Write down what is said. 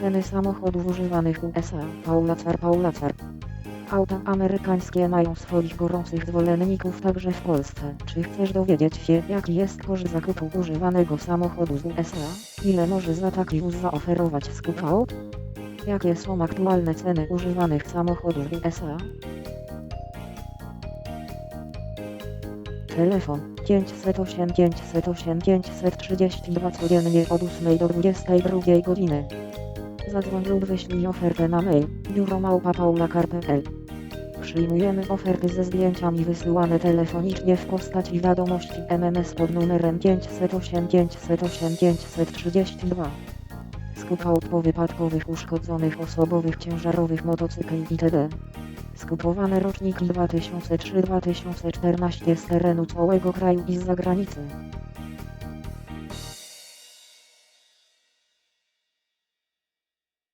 Ceny samochodów używanych USA. Paulacar Paulacar. Auta amerykańskie mają swoich gorących zwolenników także w Polsce. Czy chcesz dowiedzieć się, jaki jest koszt zakupu używanego samochodu z USA? Ile może za taki wóz zaoferować skup aut? Jakie są aktualne ceny używanych samochodów w USA? Telefon 508 508 532 codziennie od 8 do 22 godziny. Zadzwoń lub wyślij ofertę na mail biuromałpa.paulakar.pl Przyjmujemy oferty ze zdjęciami wysyłane telefonicznie w postaci wiadomości MMS pod numerem 508 508 532. Skup aut powypadkowych uszkodzonych osobowych ciężarowych motocykli itd. Skupowane roczniki 2003-2014 z terenu całego kraju i z zagranicy.